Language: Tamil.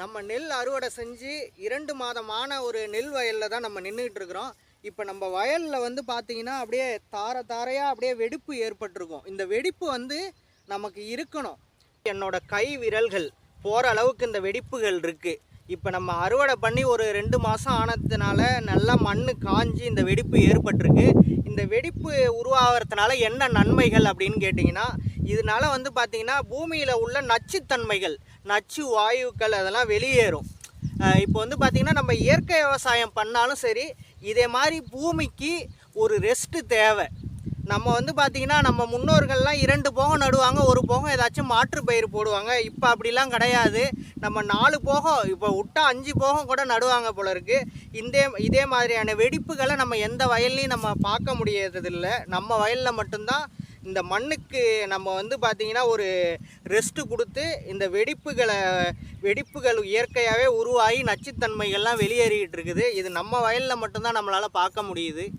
நம்ம நெல் அறுவடை செஞ்சு இரண்டு மாதமான ஒரு நெல் வயலில் தான் நம்ம நின்றுக்கிட்டு இருக்கிறோம் இப்போ நம்ம வயலில் வந்து பார்த்திங்கன்னா அப்படியே தார தாரையாக அப்படியே வெடிப்பு ஏற்பட்டிருக்கும். இந்த வெடிப்பு வந்து நமக்கு இருக்கணும். என்னோடய கை விரல்கள் போகிற அளவுக்கு இந்த வெடிப்புகள் இருக்குது இப்போ நம்ம அறுவடை பண்ணி ஒரு ரெண்டு மாதம் ஆனதுனால நல்லா மண் காஞ்சி இந்த வெடிப்பு ஏற்பட்டிருக்கு. இந்த வெடிப்பு உருவாகிறதுனால என்ன நன்மைகள் அப்படின்னு கேட்டிங்கன்னா இதனால வந்து பார்த்திங்கன்னா பூமியில் உள்ள நச்சுத்தன்மைகள் நச்சு வாயுக்கள் அதெல்லாம் வெளியேறும். இப்போ வந்து பார்த்திங்கன்னா நம்ம இயற்கை விவசாயம் பண்ணாலும் சரி இதே மாதிரி பூமிக்கு ஒரு ரெஸ்ட்டு தேவை. நம்ம வந்து பார்த்திங்கன்னா நம்ம முன்னோர்கள்லாம் இரண்டு போகம் நடுவாங்க ஒரு போகம் ஏதாச்சும் மாற்று பயிர் போடுவாங்க. இப்போ அப்படிலாம் கிடையாது. நம்ம நாலு போகம் இப்போ விட்டா அஞ்சு போகம் கூட நடுவாங்க போல இருக்குது இந்த இதே மாதிரியான வெடிப்புகளை நம்ம எந்த வயல்லையும் நம்ம பார்க்க முடியறதில்லை. நம்ம வயலில் மட்டும்தான் இந்த மண்ணுக்கு நம்ம வந்து பார்த்திங்கன்னா ஒரு ரெஸ்ட்டு கொடுத்து இந்த வெடிப்புகளை வெடிப்புகள் இயற்கையாகவே உருவாகி நச்சுத்தன்மைகள்லாம் வெளியேறிக்கிட்டு இருக்குது. இது நம்ம வயலில் மட்டும்தான் நம்மளால் பார்க்க முடியுது.